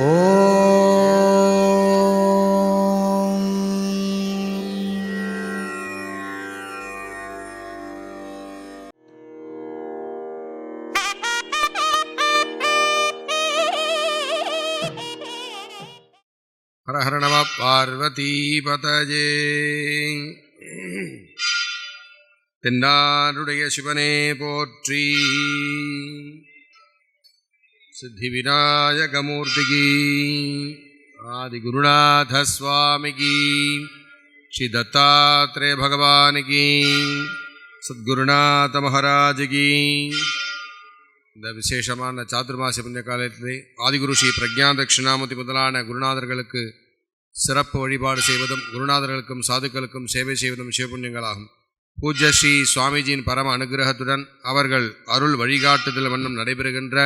ഓ ഹരഹര നമ പാർവതീപതജേ തെന്നാരുടയ ശിവനെ പോറ്റി. சித்தி விநாயகமூர்த்திகி ஆதிகுருநாத சுவாமிகி ஸ்ரீ தத்தாத்ரே பகவானுக்கு சத்குருநாத மகாராஜுக்கு இந்த விசேஷமான சாதுர்மாசி புண்ணிய காலத்திலே ஆதிகுரு ஸ்ரீ பிரக்ஞா தட்சிணாமூர்த்தி முதலான குருநாதர்களுக்கு சிறப்பு வழிபாடு செய்வதும் குருநாதர்களுக்கும் சாதுக்களுக்கும் சேவை செய்வதும் சிவபுண்ணியங்களாகும் பூஜ்ய ஸ்ரீ சுவாமிஜியின் பரம அனுகிரகத்துடன் அவர்கள் அருள் வழிகாட்டுதல் வண்ணம் நடைபெறுகின்ற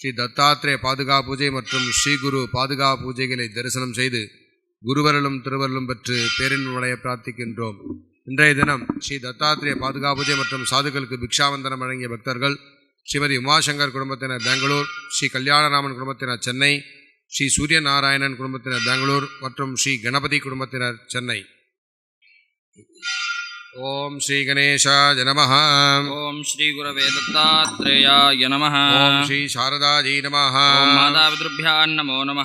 ஸ்ரீ தத்தாத்ரேய பாதுகா பூஜை மற்றும் ஸ்ரீ குரு பாதுகா பூஜைகளை தரிசனம் செய்து குருவரலும் திருவருளும் பெற்று பேரின்பமடைய பிரார்த்திக்கின்றோம். இன்றைய தினம் ஸ்ரீ தத்தாத்ரேய பாதுகா பூஜை மற்றும் சாதுக்களுக்கு பிக்ஷாவந்தனம் வழங்கிய பக்தர்கள் ஸ்ரீமதி உமாசங்கர் குடும்பத்தினர் பெங்களூர் ஸ்ரீ கல்யாணராமன் குடும்பத்தினர் சென்னை ஸ்ரீ சூரியநாராயணன் குடும்பத்தினர் பெங்களூர் மற்றும் ஸ்ரீ கணபதி குடும்பத்தினர் சென்னை. ஓம் ஸ்ரீ கணேஷாய நம ஓம் ஸ்ரீ குரவே தத்தாத்ரேயாய நம ஓம் ஸ்ரீ சாரதாஜி நம மாதாபிதృభ్యా நமோ நம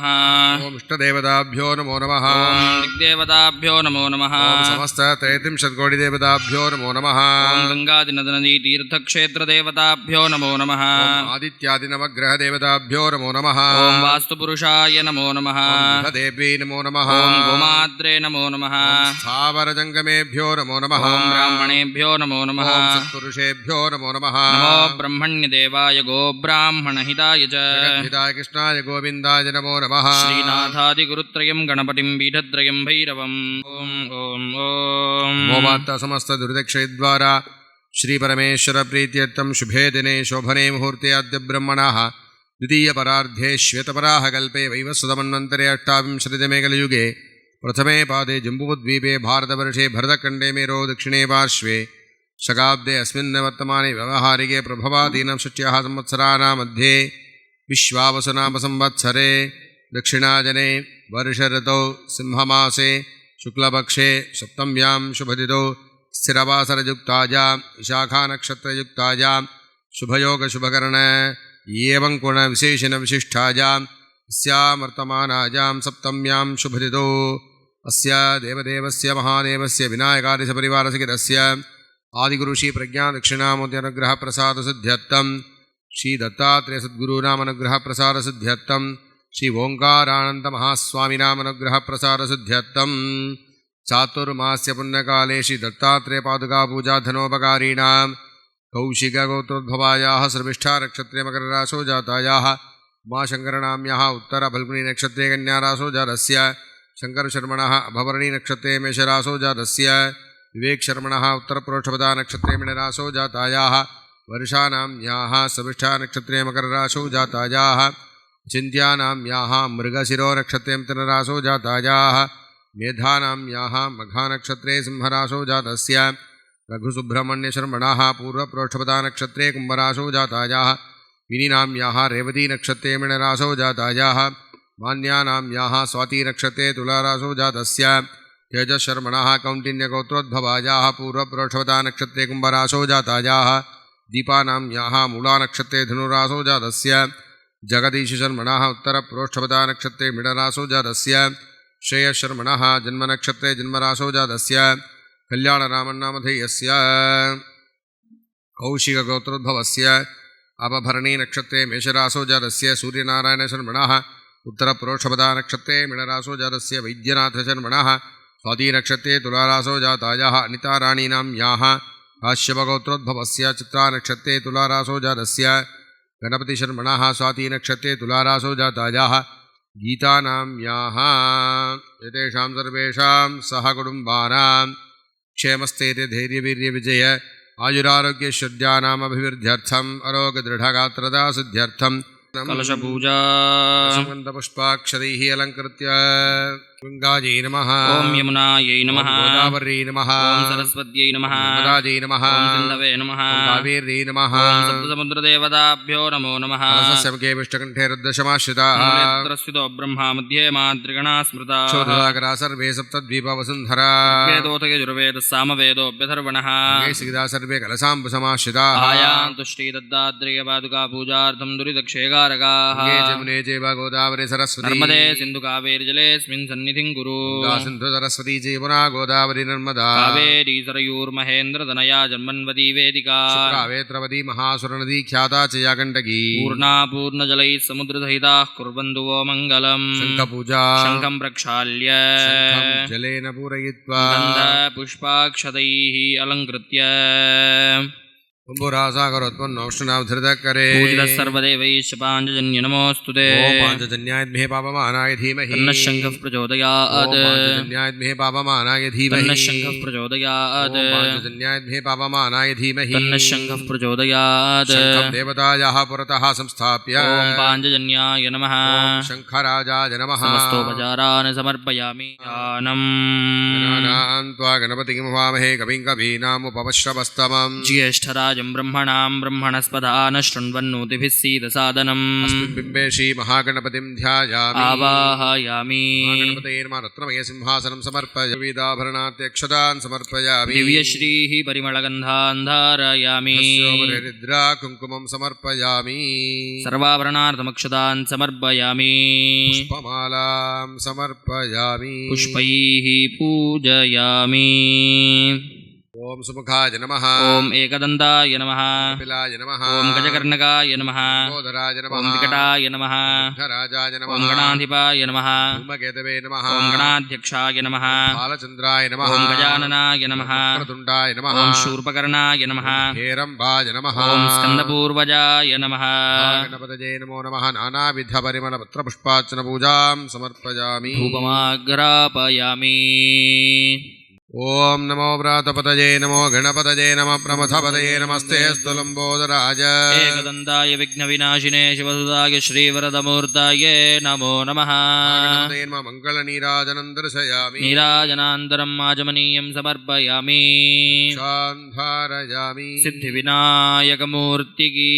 ஓம் இஷ்டதேவதாபியோ நமோ நம தேவதாபியோ நமோ நம சமஸ்த த்ரைத்ரிம்ஷத் கோடி தேவதாபியோ நமோ நம கங்காதி நதி தீர்த்தக்ஷேத்திர தேவதாபியோ நமோ நம ஆதித்யாதி நம கிரக தேவதாபியோ நமோ நம வாஸ்து புருஷாய நமோ நம தேவி நமோ நம கோமாத்ரே நமோ நம ஸ்தாவர ஜங்கமேபியோ நமோ நம ब्राह्मणेभ्यो नमो नमः ஓம் सत्पुरुषेभ्यो नमो नमः नमो ब्रह्मण्यदेवाय गोब्राह्मणहिताय च जगद्धिताय कृष्णाय गोविन्दाय नमो नमः श्रीनाथादिगुरुत्रयं गणपतिं पीठत्रयं भैरवम् ॐ ॐ ॐ मोमात्त समस्तदुर्दक्षयद्वारा श्रीपरमेश्वरप्रीत्यर्थं शुभे दिने शोभने मुहूर्ते अद्य ब्रह्मणः द्वितीयपरार्धे श्वेतपराः कल्पे वैवस्वतमन्वन्तरे अष्टाविंशतितमे कलयुगे प्रथमे पादे जम्बूद्वीपे भारतवर्षे, भरतखण्डे, मेरो, दक्षिणे पार्श्वे। शकाब्दे अस्मिन् वर्तमाने व्यवहारिके प्रभवादीनां षष्ट्याः संवत्सराणां मध्ये विश्वावसुनामसंवत्सरे दक्षिणाजने वर्षऋतौ सिंहमासे, शुक्लपक्षे सप्तम्यां शुभदितौ, स्थिरवासरयुक्तायां, विशाखानक्षत्रयुक्तायां, शुभयोगशुभकर्ण एवं गुणविशेषणविशिष्टायां स्यामर्तमानायां सप्तम्यां शुभदितौ। अस्य देवदेवस्य महादेवस्य विनायकादिसपरिवारसहितस्य आदिगुरुश्री प्रज्ञादक्षिणामूर्त्यनुग्रहप्रसादसिद्ध्यर्थं श्रीदत्तात्रेयसद्गुरूनामनुग्रहप्रसादसिद्ध्यर्थं श्री ओङ्कारानन्दमहास्वामिनामनुग्रहप्रसादसिद्ध्यर्थं चातुर्मास्य पुण्यकाले श्रीदत्तात्रेयपादुकापूजाधनोपकारीणां कौशिकगोत्रोद्भवायाः श्रमिष्ठानक्षत्रे मकरराशो जातायाः उमाशङ्करनाम्याः उत्तरफल्गुनीनक्षत्रे कन्याराशो जातस्य शंकरशर्मण अभवर्णी नक्षत्रे मेषरासो जातस्य विवेकशर्मण उत्तरप्रोक्षपदा नक्षत्रे मिणरासो जातायाः, वर्षाणां या सविष्ठा नक्षत्रे मकररासो जातायाः चिंत्याम या मृगशिरो नक्षत्रे मितनरासो मेधा या मघा नक्षत्रे सिंहरासो जातस्य रघुसुब्रह्मण्यशर्मणाः पूर्वप्रोक्षपदा नक्षत्रे कुम्भरासो जातायाः, विनीनां रेवती नक्षत्रे मिणरासो जातायाः मान्यानां याः स्वातिरक्षते तुलारासो जातस्य। यजशर्मणः कौण्डिन्यगोत्रोद्भवायाः पूर्वप्रोषवता नक्षत्रे कुम्भरासो जाता दीपानां मूला मूलानक्षत्रे धनुरासो जातस्य। जगदीशशर्मणः उत्तरप्रोष्ठवता नक्षत्रे मिडरासो जातस्य। श्रेयशर्मणः जन्मनक्षत्रे जन्मरासो जातस्य। कल्याणरामन्नामधेयस्य। कौशिकगोत्रोद्भवस्य। अपभरणी नक्षत्रे मेषरासो जातस्य। सूर्यनारायणशर्मणः उत्तरप्रोक्षपदानक्षत्रे मिणराशौ जातस्य वैद्यनाथशर्मणः स्वातीनक्षत्रे तुलाराशौ जातायाः अनिताराणीनां याः, काश्यपगोत्रोद्भवस्य चित्रानक्षत्रे तुलाराशौ जातस्य गणपतिशर्मणः, स्वातीनक्षत्रे तुलाराशौ जातायाः गीतानां याः। एतेषां सर्वेषां सह कुटुम्बानां क्षेमस्थैर्य धैर्यवीर्यविजय आयुरारोग्यश्वर्यानामभिवृद्ध्यर्थम् अरोगदृढगात्रदा सिद्ध्यर्थं कलशपूजा। पुष्पाक्षरैः अलङ्कृत्य। गङ्गायै नमः। ॐ यमुनायै नमः। गोदावर्यै नमः। ॐ सरस्वत्यै नमः। नर्मदायै नमः। सिन्धवे नमः। कावेर्यै नमः। सप्तसमुद्रदेवताभ्यो नमो नमः। कलशस्य मुखे विष्टकण्ठे ब्रह्मा मध्ये मातृगणा स्मृता सर्वे सप्तद्वीपवसुन्धरा। वेदोऽथ यजुर्वेदः सामवेदोऽभ्यथर्वणः सिगिदा सर्वे पूजार्थं दुरिदक्षेगारकाः जमुने चैव गोदावरी सरस्वती। नर्मदे सिन्धुकावेर्जलेऽस्मिन् நிதிம் குரு சிந்து சரஸ்வதி ஜீவனா கோதாவரி நர்மதா காவேரி சரையூர் மகேந்திர தனயா ஜன்மன்வதி வேதிகா காவேத்ரவதி மகாசுர நதி கியாதா சயா கண்டகி பூர்ணா பூர்ண ஜலை சமுதிரதஹிதா குர்வந்து ஓ மங்கலம் பூஜா சங்கம் பிரக்ஷால்ய ஜலேன பூரயித்வா புஷ்பாட்சதை அலங்கிருத்திய अलङ्कृत्य कुम्भुरासागरोत्पन्नौष्णनावधृतकरे पूजितः सर्वदेवैश्च पाञ्चजन्य नमोऽस्तु ते ॐ पाञ्चजन्याद्महे पापमानाय धीमहि। तन्नः शङ्खः प्रचोदयात्। ॐ पापमानाय धीमहि। तन्नः शङ्खः प्रचोदयात्। ॐ पापमानाय धीमहि। तन्नः शङ्खः प्रचोदयात्। शङ्खं देवतायाः पुरतः संस्थाप्य। ॐ पाञ्चजन्याय नमः। शङ्खराजाय नमः। समस्तोपचारान् समर्पयामि ज्ञानम् गणानान् त्वा गणपतिं वामहे कविं कवीनामुपवश्रवस्तमम् ज्येष्ठराजं ब्रह्मणां ब्रह्मणस्पदा न शृण्वन्नोतिभिः सीदसादनम् अस्मिन् बिम्बे श्रीमहागणपतिं ध्यायामि आवाहयामि गणपतये नमः रत्नमयसिंहासनं समर्पय विविधाभरणात्यक्षतान् समर्पयामि दिव्यश्रीः परिमलगन्धान् धारयामि निद्रा कुङ्कुमं समर्पयामि सर्वाभरणार्थमक्षतान् समर्पयामि पुष्पमालां समर्पयामि पुष्पैः पूजयामि ॐ सुमुखाय नमः। ॐ एकदन्ताय नमः। कपिलाय नमः। ॐ गजकर्णकाय नमः। गोधराय नमः। ॐ विकटाय नमः। राजाय नमः। ॐ गणाधिपाय नमः। धूमकेतवे नमः। ॐ गणाध्यक्षाय नमः। बालचन्द्राय नमः। ॐ गजाननाय नमः। वक्रतुण्डाय नमः। ॐ शूर्पकर्णाय नमः। हेरम्बाय नमः। ॐ स्कन्दपूर्वजाय नमः। गणपतये नमो नमः। नानाविधपरिमलपत्रपुष्पार्चनपूजां समर्पयामि। धूपमाग्रापयामि। ॐ नमो व्रातपतये नमो गणपतये नमः प्रमथपतये नमस्ते स्तुलम्बोदराज एकदन्ताय विघ्नविनाशिने शिवसुदाय श्रीवरदमूर्ताय नमो नमः गणपतये नमः मङ्गलनीराजनं दर्शयामि नीराजनान्तरम् आजमनीयं समर्पयामि शान्धारयामि सिद्धिविनायकमूर्तिकी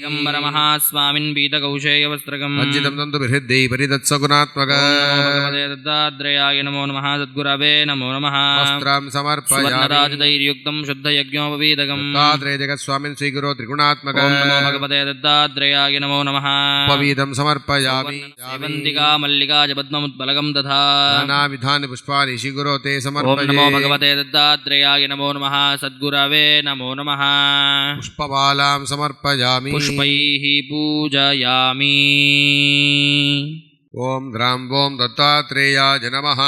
दिगम्बरमहास्वामिन् पीतकौशेयवस्त्रकम् वञ्चितं तन्तुभिहृद्यै परिदत्सगुणात्मक ॐ नमो भगवते दत्तात्रेयाय नमो नमः सद्गुरवे नमो नमः। वस्त्रं समर्पयामि। शुद्धयज्ञोपवीतकम् दत्तात्रेय जगत्स्वामिन् स्वीकुरो त्रिगुणात्मक ॐ नमो भगवते दत्तात्रेयाय नमो नमः। उपवीतं समर्पयामि। सेवन्तिका मल्लिका च पद्ममुत्पलकं तथा। नानाविधानि पुष्पाणि शिगुरो ते समर्पये। नमो भगवते दत्तात्रेयाय नमो नमः। सद्गुरवे नमो नमः। पुष्पमालां समर्पयामि। पुष्पैः पूजयामि। ॐ द्रां वों दत्तात्रेयाय नमः।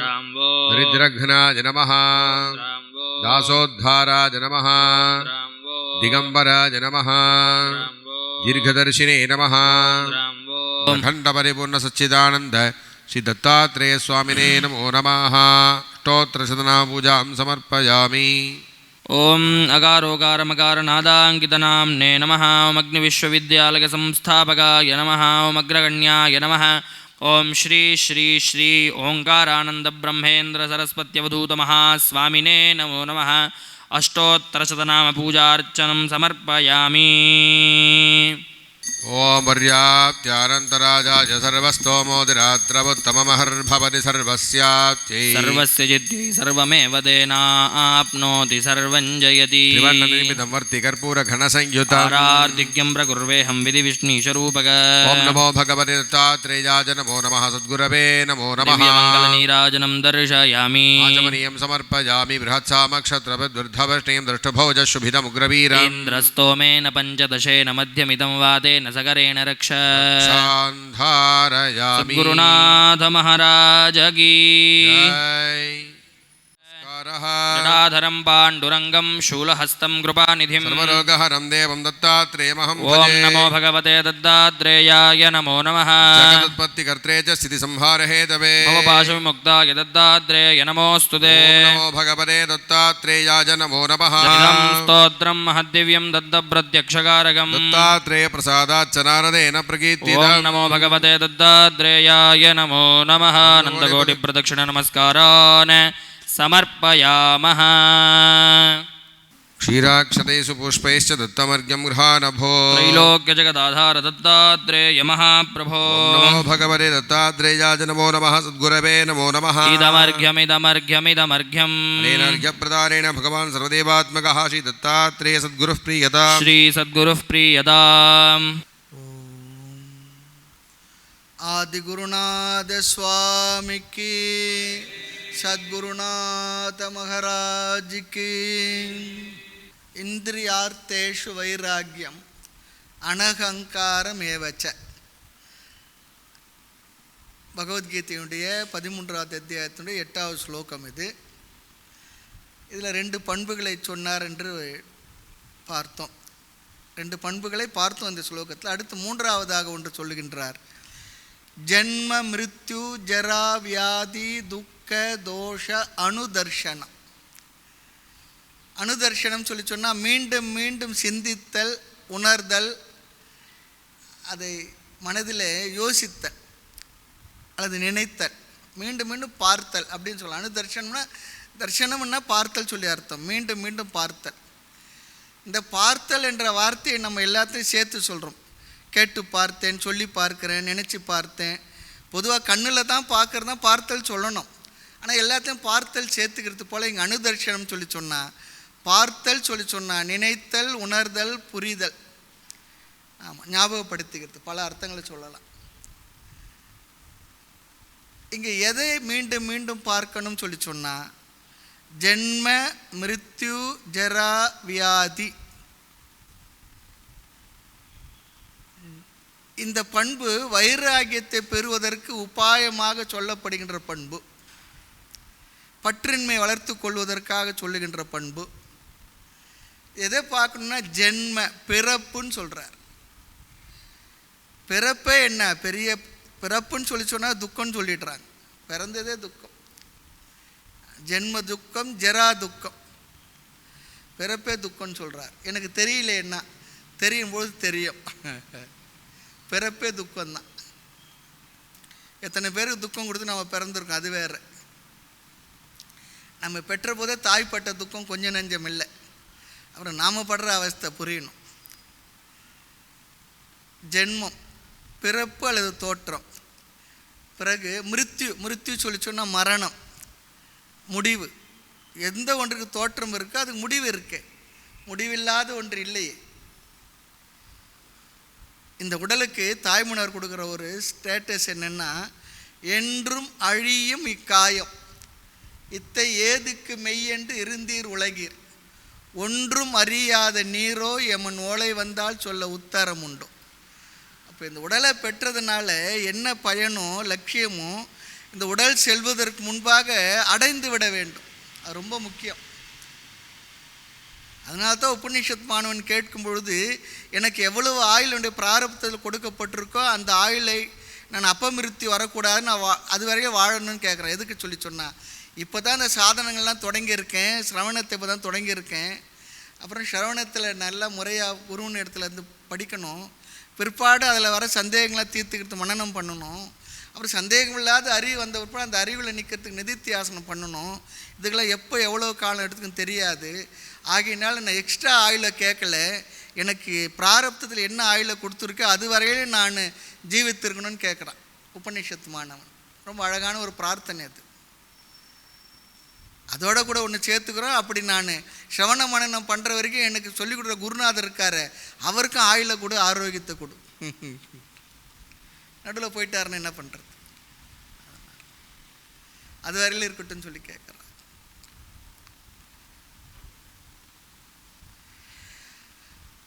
राम्बो दरिद्रघ्नाय नमः। राम्बो दासोद्धाराय नमः। राम्बो दिगम्बराय नमः। राम्बो दीर्घदर्शिने नमः। राम्बो अखण्डपरिपूर्णसच्चिदानन्द श्रीदत्तात्रेयस्वामिने नमो नमः। अष्टोत्तरशतनापूजां समर्पयामि। ॐ अकारोकारमकारनादाङ्कितनाम्ने नमः। ओमग्निविश्वविद्यालयसंस्थापकाय नमः। ओमग्रगण्याय नमः। ओम श्री श्री श्री ओंकारानंद ब्रह्मेन्द्र सरस्वत्यवधूत महास्वामिने नमो नम। अष्टोत्तरशतनाम पूजार्चनं समर्पयामि। ॐ पर्याप्त्यानन्तराजाय सर्वस्तोमोदिरात्रमुत्तममहर्भवति सर्वस्याप्त्यै। सर्वस्य जिद्यै सर्वमेव तेनाप्नोति सर्वं जयति। त्रिवर्णनिर्मितं वर्तिकर्पूरघनसंयुता तारार्दिग्यं प्रकुर्वेऽहं विधिविष्णीशरूपक। ॐ नमो भगवते नमो नमः सद्गुरवे नमो नमः। दर्शयामि। आचमनीयं समर्पयामि पञ्चदशेन मध्यमिदं तेन सगरेण रक्ष। गुरुनाथ महाराज की। जटाधरं पाण्डुरङ्गं शूलहस्तं कृपानिधिं सर्वरोगहरं देवं दत्तात्रेयमहं ॐ भजे नमो भगवते दत्तात्रेयाय नमो नमः जगदुत्पत्तिकर्त्रे च स्थितिसंहारहेतवे भवपाशविमुक्ताय दत्तात्रेय नमोऽस्तु ते ॐ नमो भगवते दत्तात्रेयाय नमो नमः इदं स्तोत्रं महद्दिव्यं दत्तप्रत्यक्षकारकम् दत्तात्रेयप्रसादाच्च नारदेन ॐ प्रकीर्तितम् नमो भगवते दत्तात्रेयाय नमो नमः नन्दकोटिप्रदक्षिणनमस्कारान् समर्पयामः। क्षीराक्षतेषु पुष्पैश्च दत्तमर्घ्यं गृहानभो। त्रैलोक्यजगदाधार दत्तात्रेय महाप्रभो नमो भगवते दत्तात्रेयाय नमो नमः सद्गुरवे नमो नमः। इदमर्घ्यमिदमर्घ्यमिदमर्घ्यम्। अनेनार्घ्यप्रदानेन भगवान् सर्वदेवात्मकः श्रीदत्तात्रेय सद्गुरुः प्रीयता। श्रीसद्गुरुः प्रीयताम् आदिगुरुनाथ स्वामी की சத்குருநாத மகராஜிக்கு இந்திரியார்த்தேஷு வைராக்கியம் அனகங்காரமேவச்ச. பகவத்கீதையுடைய பதிமூன்றாவது அத்தியாயத்தினுடைய எட்டாவது ஸ்லோகம் இது. இதில் ரெண்டு பண்புகளை சொன்னார் என்று பார்த்தோம். ரெண்டு பண்புகளை பார்த்தோம் இந்த ஸ்லோகத்தில். அடுத்து மூன்றாவதாக ஒன்று சொல்லுகின்றார். ஜென்ம மிருத்யு ஜரா வியாதி துக் துக்க தோஷ அனுதர்ஷனம். அனுதர்ஷனம் சொல்லி சொன்னால் மீண்டும் மீண்டும் சிந்தித்தல் உணர்தல் அதை மனதில் யோசித்தல் அல்லது நினைத்தல் மீண்டும் மீண்டும் பார்த்தல் அப்படின்னு சொல்லலாம். அனுதர்ஷனம்னா தர்ஷனம்னா பார்த்தல் சொல்லி அர்த்தம். மீண்டும் மீண்டும் பார்த்தல். இந்த பார்த்தல் என்ற வார்த்தையை நம்ம எல்லாத்தையும் சேர்த்து சொல்கிறோம் கேட்டு பார்த்தேன் சொல்லி பார்க்கிறேன் நினச்சி பார்த்தேன். பொதுவாக கண்ணில் தான் பார்க்கறது தான் பார்த்தல் சொல்லணும். ஆனால் எல்லாத்தையும் பார்த்தல் சேர்த்துக்கிறது போல் இங்கே அனுதர்ஷனம் சொல்லி சொன்னால் பார்த்தல் சொல்லி சொன்னால் நினைத்தல் உணர்தல் புரிதல். ஆமாம் ஞாபகப்படுத்திக்கிறது பல அர்த்தங்களை சொல்லலாம். இங்கே எதை மீண்டும் மீண்டும் பார்க்கணும் சொல்லி சொன்னால் ஜென்ம மிருத்யு ஜரா வியாதி. இந்த பண்பு வைராகியத்தை பெறுவதற்கு உபாயமாக சொல்லப்படுகின்ற பண்பு. பற்றின்மை வளர்த்து கொள்வதற்காக சொல்லுகின்ற பண்பு எதை பார்க்கணும்னா ஜென்ம பிறப்புன்னு சொல்கிறார் பிறப்பே என்ன? பெரிய பிறப்புன்னு சொல்லி சொன்னால் துக்கம்னு சொல்லிடுறாங்க. பிறந்ததே துக்கம். ஜென்ம துக்கம் ஜெரா துக்கம். பிறப்பே துக்கம்னு சொல்கிறார் எனக்கு தெரியல என்ன? தெரியும் பொழுது தெரியும். பிறப்பே துக்கம்தான். எத்தனை பேருக்கு துக்கம் கொடுத்து நம்ம பிறந்திருக்கோம் அது வேறு. நம்ம பெற்ற போதே தாய்ப்பட்டத்துக்கும் கொஞ்சம் நஞ்சம் இல்லை. அப்புறம் நாம் படுற அவஸ்தை புரியணும். ஜென்மம் பிறப்பு அல்லது தோற்றம். பிறகு மிருத்யு மிருத்யு சொல்லி சொன்னால் மரணம் முடிவு. எந்த ஒன்றுக்கு தோற்றம் இருக்கோ அதுக்கு முடிவு இருக்கு. முடிவில்லாத ஒன்று இல்லையே. இந்த உடலுக்கு தாய்மனர் கொடுக்குற ஒரு ஸ்டேட்டஸ் என்னென்னா என்றும் அழியும் இக்காயம். இத்தை ஏதுக்கு மெய்யென்று இருந்தீர் உலகீர். ஒன்றும் அறியாத நீரோ எமன் ஓலை வந்தால் சொல்ல உத்தரம் உண்டோ. அப்போ இந்த உடலை பெற்றதுனால என்ன பயனோ லட்சியமோ இந்த உடல் செல்வதற்கு முன்பாக அடைந்து விட வேண்டும். அது ரொம்ப முக்கியம். அதனால தான் உபநிஷத் மாணவன் கேட்கும் பொழுது எனக்கு எவ்வளவு ஆயுள் என்னுடைய பிராரப்தத்தில் கொடுக்கப்பட்டிருக்கோ அந்த ஆயுளை நான் அப்பமிருத்தி வரக்கூடாது நான் வா அது வரைக்கும் வாழணும்னு கேட்குறேன். எதுக்கு சொல்லி சொன்னால் இப்போ தான் அந்த சாதனங்கள்லாம் தொடங்கியிருக்கேன். சிரவணத்தை இப்போ தான் தொடங்கியிருக்கேன். அப்புறம் சிரவணத்தில் நல்ல முறையாக குருவின் இடத்துல இருந்து படிக்கணும். பிற்பாடு அதில் வர சந்தேகங்களை தீர்த்துக்கிறது மன்னனம் பண்ணணும். அப்புறம் சந்தேகம் இல்லாத அறிவு வந்த பிற்பாடு அந்த அறிவில் நிற்கிறதுக்கு நிதித்தியாசனம் பண்ணணும். இதுக்கெல்லாம் எப்போ எவ்வளோ காலம் எடுத்துக்குன்னு தெரியாது. ஆகையினால நான் எக்ஸ்ட்ரா ஆயிலை கேட்கல. எனக்கு பிராரப்தத்தில் என்ன ஆயிலை கொடுத்துருக்கோ அது வரையிலும் நான் ஜீவித்திருக்கணும்னு கேட்குறான். உபநிஷத்து மாணவன். ரொம்ப அழகான ஒரு பிரார்த்தனை அது. அதோட கூட ஒன்று சேர்த்துக்கிறோம். அப்படி நான் சிரவண மனநம் பண்ணுற வரைக்கும் எனக்கு சொல்லிக் கொடுக்குற குருநாதர் இருக்கார். அவருக்கும் ஆயுளை கொடு ஆரோக்கியத்தை கொடு. நடுவில் போயிட்டாருன்னு என்ன பண்ணுறது அது வரையில் இருக்கட்டும்னு சொல்லி கேட்குறேன்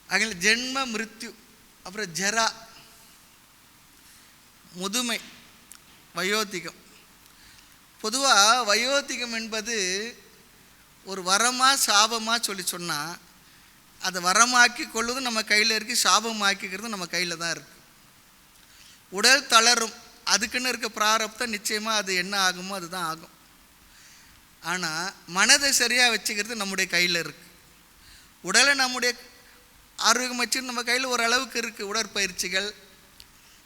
அதில் ஜென்ம மிருத்யு அப்புறம் ஜரா முதுமை வயோதிகம். பொதுவாக வயோதிகம் என்பது ஒரு வரமாக சாபமாக சொல்லி சொன்னால் அதை வரமாக்கி கொள்வதும் நம்ம கையில் இருக்குது சாபமாக்கிக்கிறதும் நம்ம கையில் தான் இருக்குது உடல் தளரும் அதுக்குன்னு இருக்க பிராரப்தம் நிச்சயமாக அது என்ன ஆகுமோ அதுதான் ஆகும். ஆனால் மனதை சரியாக வச்சுக்கிறது நம்முடைய கையில் இருக்குது உடலை நம்முடைய ஆரோக்கியம் வச்சு நம்ம கையில் ஓரளவுக்கு இருக்குது உடற்பயிற்சிகள்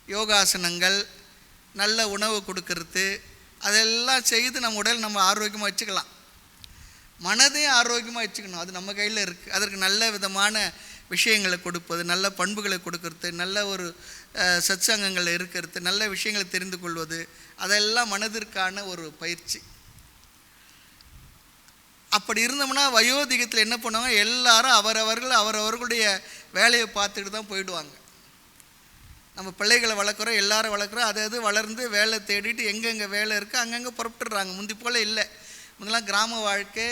யோகாசனங்கள் நல்ல உணவு கொடுக்கறது அதெல்லாம் செய்து நம்ம உடல் நம்ம ஆரோக்கியமாக வச்சுக்கலாம். மனதையும் ஆரோக்கியமாக வச்சுக்கணும். அது நம்ம கையில் இருக்குது அதற்கு நல்ல விதமான விஷயங்களை கொடுப்பது நல்ல பண்புகளை கொடுக்கறது நல்ல ஒரு சச்சங்கங்களை இருக்கிறது நல்ல விஷயங்களை தெரிந்து கொள்வது அதெல்லாம் மனதிற்கான ஒரு பயிற்சி. அப்படி இருந்தோம்னா வயோதிகத்தில் என்ன பண்ணுவாங்க? எல்லாரும் அவரவர்கள் அவரவர்களுடைய வேலையை பார்த்துட்டு தான் போயிடுவாங்க. நம்ம பிள்ளைகளை வளர்க்குறோம் எல்லாரும் வளர்க்குறோம் அது அது வளர்ந்து வேலை தேடிட்டு எங்கெங்கே வேலை இருக்குது அங்கங்கே புறப்பட்டுடுறாங்க. முந்தி போல் இல்லை. முன்னெல்லாம் கிராம வாழ்க்கை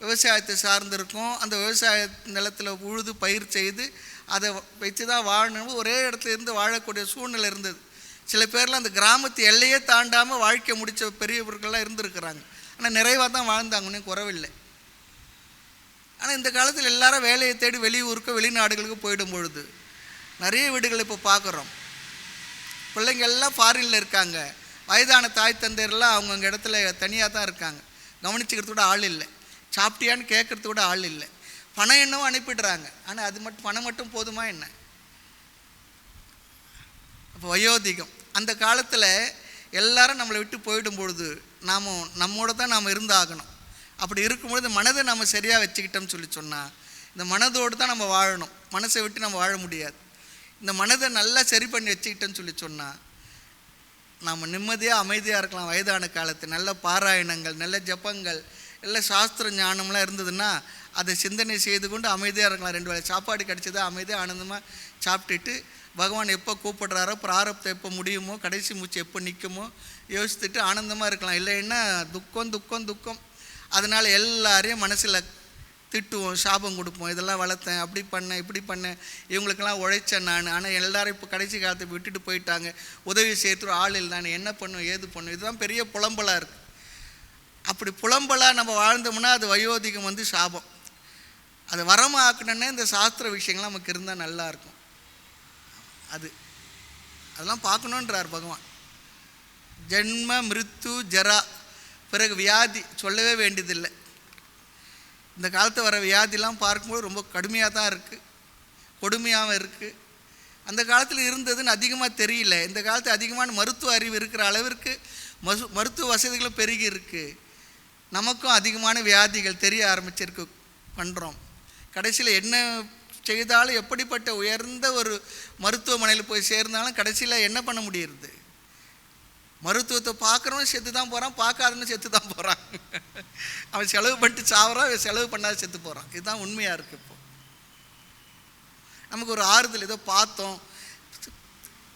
விவசாயத்தை சார்ந்திருக்கும். அந்த விவசாய நிலத்தில் உழுது பயிர் செய்து அதை வச்சு தான் வாழணும் ஒரே இடத்துல இருந்து வாழக்கூடிய சூழ்நிலை இருந்தது. சில பேர்லாம் அந்த கிராமத்து எல்லையே தாண்டாமல் வாழ்க்கை முடித்த பெரியவர்கள்லாம் இருந்திருக்கிறாங்க. ஆனால் நிறைவாக தான் வாழ்ந்தாங்க. ஒன்றும் குறவில்லை. ஆனால் இந்த காலத்தில் எல்லாரும் வேலையை தேடி வெளியூருக்கு வெளிநாடுகளுக்கு போயிடும் பொழுது நிறைய வீடுகள் இப்போ பார்க்குறோம். பிள்ளைங்க எல்லாம் ஃபாரினில் இருக்காங்க. வயதான தாய் தந்தையர்லாம் அவங்கவுங்க இடத்துல தனியாக தான் இருக்காங்க. கவனிச்சுக்கிறது கூட ஆள் இல்லை. சாப்பிட்டியான்னு கேட்குறது கூட ஆள் இல்லை. பணம் என்னவோ அனுப்பிடுறாங்க. ஆனால் அது மட்டும் பணம் மட்டும் போதுமா என்ன? அப்போ வயோதிகம். அந்த காலத்தில் எல்லாரும் நம்மளை விட்டு போயிடும் பொழுது நாம் நம்மோட தான் நாம் இருந்தாகணும். அப்படி இருக்கும்பொழுது மனதை நம்ம சரியாக வச்சுக்கிட்டோம்னு சொல்லி சொன்னால் இந்த மனதோடு தான் நம்ம வாழணும். மனசை விட்டு நம்ம வாழ முடியாது. இந்த மனதை நல்லா சரி பண்ணி வச்சுக்கிட்டேன்னு சொல்லி சொன்னால் நாம் நிம்மதியாக அமைதியாக இருக்கலாம். வயதான காலத்து நல்ல பாராயணங்கள் நல்ல ஜபங்கள் நல்ல சாஸ்திர ஞானம்லாம் இருந்ததுன்னா அதை சிந்தனை செய்து கொண்டு அமைதியாக இருக்கலாம். ரெண்டு வேளை சாப்பாடு கிடச்சதா அமைதியாக ஆனந்தமாக சாப்பிட்டுட்டு பகவான் எப்போ கூப்பிடுறாரோ பிராரப்தம் எப்போ முடியுமோ கடைசி மூச்சு எப்போ நிற்குமோ யோசித்துட்டு ஆனந்தமாக இருக்கலாம். இல்லைன்னா துக்கம் துக்கம் துக்கம். அதனால் எல்லாரையும் மனசில் திட்டுவோம் சாபம் கொடுப்போம் இதெல்லாம் வளர்த்தேன் அப்படி பண்ணேன் இப்படி பண்ணேன். இவங்களுக்கெல்லாம் உழைச்சேன் நான். ஆனால் எல்லாரும் இப்போ கடைசி காலத்தை விட்டுட்டு போயிட்டாங்க. உதவி செய்யறது ஆள் இல்லை நான் என்ன பண்ணும் ஏது பண்ணும்? இதுதான் பெரிய புலம்பலாக இருக்குது அப்படி புலம்பலாக நம்ம வாழ்ந்தோம்னா அது வயோதிகம் வந்து சாபம். அது வரமாக்கணுன்னே இந்த சாஸ்திர விஷயங்கள்லாம் நமக்கு இருந்தால் நல்லா இருக்கும். அது அதெல்லாம் பார்க்கணுன்றார் பகவான். ஜென்ம மிருத்து ஜரா. பிறகு வியாதி சொல்லவே வேண்டியதில்லை. இந்த காலத்து வர வியாதிலாம் பார்க்கும்போது ரொம்ப கடுமையாக தான் இருக்குது கொடுமையாகவும் இருக்குது அந்த காலத்தில் இருந்ததுன்னு அதிகமாக தெரியல. இந்த காலத்து அதிகமான மருத்துவ அறிவு இருக்கிற அளவிற்கு மசு மருத்துவ வசதிகளும் பெருகி இருக்குது நமக்கும் அதிகமான வியாதிகள் தெரிய ஆரம்பிச்சிருக்கு பண்ணுறோம் கடைசியில் என்ன செய்தாலும் எப்படிப்பட்ட உயர்ந்த ஒரு மருத்துவமனையில் போய் சேர்ந்தாலும் கடைசியில் என்ன பண்ண முடியுது மருத்துவத்தை பார்க்குறவன் செத்து தான் போகிறான் பார்க்காதவனும் செத்து தான் போகிறான் அவன் செலவு பண்ணிட்டு சாவறான் அவன் செலவு பண்ணாத செத்து போகிறான் இதுதான் உண்மையாக இருக்குது இப்போ. நமக்கு ஒரு ஆறுதல் ஏதோ பார்த்தோம்.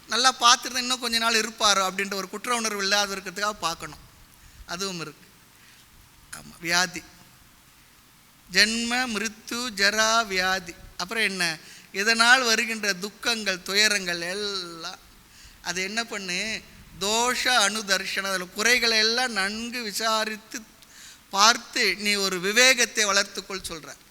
நல்லா பார்த்துருந்தா இன்னும் கொஞ்ச நாள் இருப்பாரோ அப்படின்ற ஒரு குற்ற உணர்வு இல்லாத இருக்கிறதுக்காக பார்க்கணும். அதுவும் இருக்குது ஆமாம் வியாதி. ஜென்ம மிருத்து ஜரா வியாதி. அப்புறம் என்ன? இதனால் வருகின்ற துக்கங்கள் துயரங்கள் எல்லாம். அது என்ன பண்ணு? தோஷ அனுதர்ஷனம் அதில் குறைகளை எல்லாம் நன்கு விசாரித்து பார்த்து நீ ஒரு விவேகத்தை வளர்த்துக்கொள் சொல்கிறார்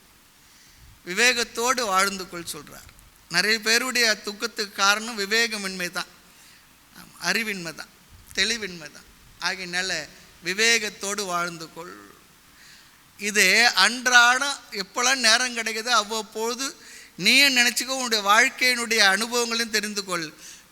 விவேகத்தோடு வாழ்ந்து கொள் சொல்கிறார் நிறைய பேருடைய துக்கத்துக்கு காரணம் விவேகமின்மை தான். அறிவின்மை தான் தெளிவின்மை தான். ஆகியனால விவேகத்தோடு வாழ்ந்து கொள். இது அன்றாடம் எப்போல்லாம் நேரம் கிடைக்குதோ அவ்வப்பொழுது நீயே நினச்சிக்கோ உன்னுடைய வாழ்க்கையினுடைய அனுபவங்களையும் தெரிந்து கொள்.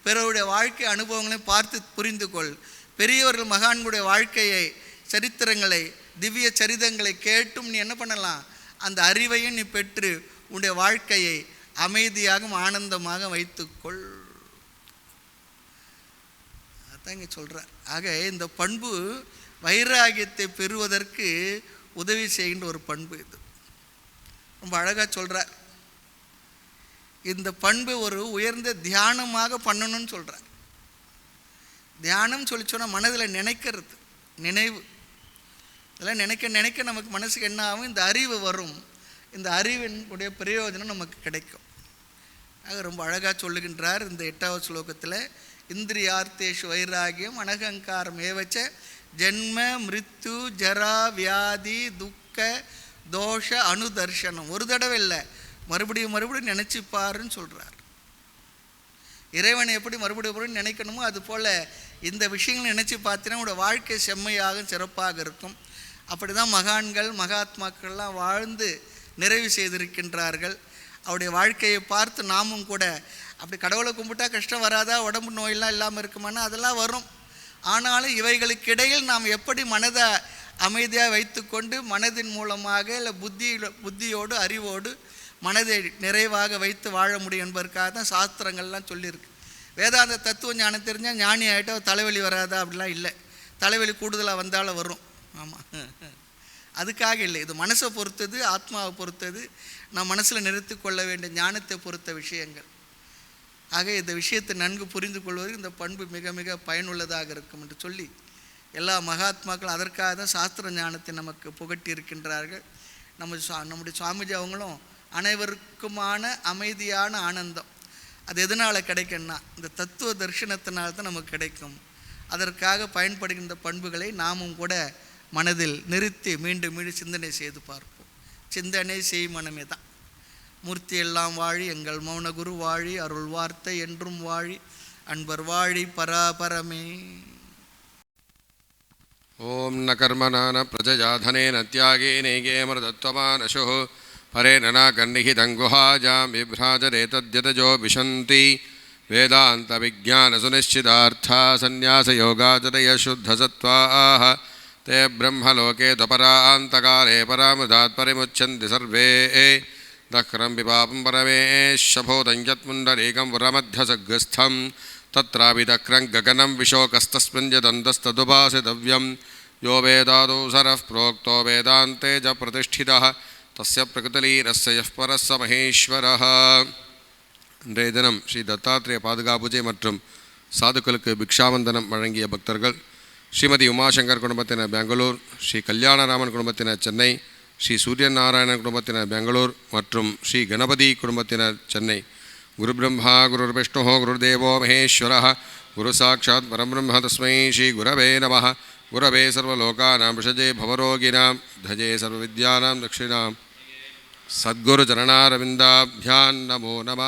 பிறருடைய வாழ்க்கை அனுபவங்களையும் பார்த்து புரிந்து கொள் பெரியவர்கள் மகான்களுடைய வாழ்க்கையை சரித்திரங்களை திவ்ய சரிதங்களை கேட்டும் நீ என்ன பண்ணலாம்? அந்த அறிவையும் நீ பெற்று உன்னுடைய வாழ்க்கையை அமைதியாகவும் ஆனந்தமாக வைத்துக்கொள். அதான் இங்கே சொல்கிறார் ஆக இந்த பண்பு வைராகியத்தை பெறுவதற்கு உதவி செய்கின்ற ஒரு பண்பு இது. ரொம்ப அழகாக சொல்கிறார் இந்த பண்பு ஒரு உயர்ந்த தியானமாக பண்ணணும்னு சொல்கிறார் தியானம் சொல்லி சொன்னால் மனதில் நினைக்கிறது நினைவு. இதெல்லாம் நினைக்க நினைக்க நமக்கு மனசுக்கு என்ன ஆகும்? இந்த அறிவு வரும். இந்த அறிவினுடைய பிரயோஜனம் நமக்கு கிடைக்கும். ஆக ரொம்ப அழகாக சொல்லுகின்றார் இந்த எட்டாவது ஸ்லோகத்தில் இந்திரியார்த்தேஷ் வைராகியம் அனகங்காரம் ஏவச்ச ஜென்ம மிருத்து ஜரா வியாதி துக்க தோஷ அனுதர்ஷனம். ஒரு தடவை இல்லை மறுபடியும் மறுபடியும் நினச்சி பாருன்னு சொல்றார். இறைவனை எப்படி மறுபடியும் மறுபடியும் நினைக்கணுமோ அது போல் இந்த விஷயங்கள் நினச்சி பார்த்தீங்கன்னா உங்களோட வாழ்க்கை செம்மையாக சிறப்பாக இருக்கும். அப்படி தான் மகான்கள் மகாத்மாக்கள்லாம் வாழ்ந்து நிறைவு செய்திருக்கின்றார்கள். அவருடைய வாழ்க்கையை பார்த்து நாமும் கூட அப்படி கடவுளை கும்பிட்டா கஷ்டம் வராதா உடம்பு நோயெல்லாம் இல்லாமல் இருக்குமானா அதெல்லாம் வரும். ஆனாலும் இவைகளுக்கு இடையில் நாம் எப்படி மனதை அமைதியாக வைத்துக்கொண்டு மனதின் மூலமாக இல்லை புத்தியில் புத்தியோடு அறிவோடு மனதை நிறைவாக வைத்து வாழ முடியும் என்பதற்காக தான் சாஸ்திரங்கள்லாம் சொல்லியிருக்கு. வேதாந்த தத்துவ ஞானம் தெரிஞ்சால் ஞானி ஆகிட்டோ தலைவலி வராதா? அப்படிலாம் இல்லை. தலைவலி கூடுதலாக வந்தாலும் வரும். ஆமாம் அதுக்காக இல்லை. இது மனசை பொறுத்தது ஆத்மாவை பொறுத்தது. நான் மனசில் நிறுத்தி கொள்ள வேண்டிய ஞானத்தை பொறுத்த விஷயங்கள். ஆக இந்த விஷயத்தை நன்கு புரிந்து கொள்வதற்கு இந்த பண்பு மிக மிக பயனுள்ளதாக இருக்கும் என்று சொல்லி எல்லா மகாத்மாக்களும் அதற்காக தான் சாஸ்திர ஞானத்தை நமக்கு புகட்டி இருக்கின்றார்கள் நம்ம சா நம்முடைய சுவாமிஜி அவங்களும் அனைவருக்குமான அமைதியான ஆனந்தம். அது எதனால் கிடைக்கும்னா இந்த தத்துவ தரிசனத்தினால் தான் நமக்கு கிடைக்கும். அதற்காக பயன்படுகின்ற பண்புகளை நாமும் கூட மனதில் நிறுத்தி மீண்டும் மீண்டும் சிந்தனை செய்து பார்ப்போம். சிந்தனை செய் மனமே தான். மூர்த்தி எல்லாம் வாழி எங்கள் மௌன குரு வாழி அருள் வார்த்தை என்றும் வாழி அன்பர் வாழி பராபரமே. ஓம் ந கர்மனான பிரஜயாதனேன தியாகேனேகேமரதத்வமான धनेन त्यागेनैके मृदत्वमानशुः परेण न कन्निहितं गुहाजां बिभ्राजरेतद्यतजो विशन्ति। वेदान्तविज्ञानसुनिश्चितार्था सन्न्यासयोगाचरय शुद्धसत्त्वाः ते ब्रह्मलोके त्वपरान्तकाले परामृतात् परिमुच्यन्ति सर्वे। दक्रं पिपापं परमेशभोदं यत्पुण्डरीकं पुरमध्यसग्रस्थं तत्रापि दक्रं गगनं विशोकस्तस्मिन् यदन्तस्तदुपासितव्यं। यो वेदादौ सरः प्रोक्तो वेदान्ते च प्रतिष्ठितः। தஸ்ய பிரகதலீரஸ்ய யஸ்பரஸ்ய மகேஸ்வரः இன்றைய தினம் ஸ்ரீ தத்தாத்திரேய பாதுகா பூஜை மற்றும் சாதுக்களுக்கு பிக்ஷாவந்தனம் வழங்கிய பக்தர்கள் ஸ்ரீமதி உமாசங்கர் குடும்பத்தினர் பெங்களூர் ஸ்ரீ கல்யாணராமன் குடும்பத்தினர் சென்னை ஸ்ரீ சூரியநாராயணன் குடும்பத்தினர் பெங்களூர் மற்றும் ஸ்ரீ கணபதி குடும்பத்தினர் சென்னை. குரு பிரம்மா குரு விஷ்ணு குரு தேவோ மகேஸ்வர குரு சாட்சாத் பரபிரம்ம தஸ்மை ஸ்ரீ குரவே நம. குரவே சர்வலோகானாம் விஷஜே பவரோகினாம் தஜே சர்வவித்யானாம் தட்சிணாம் సద్గురు చరణారవిందాభ్యాన్ నమ.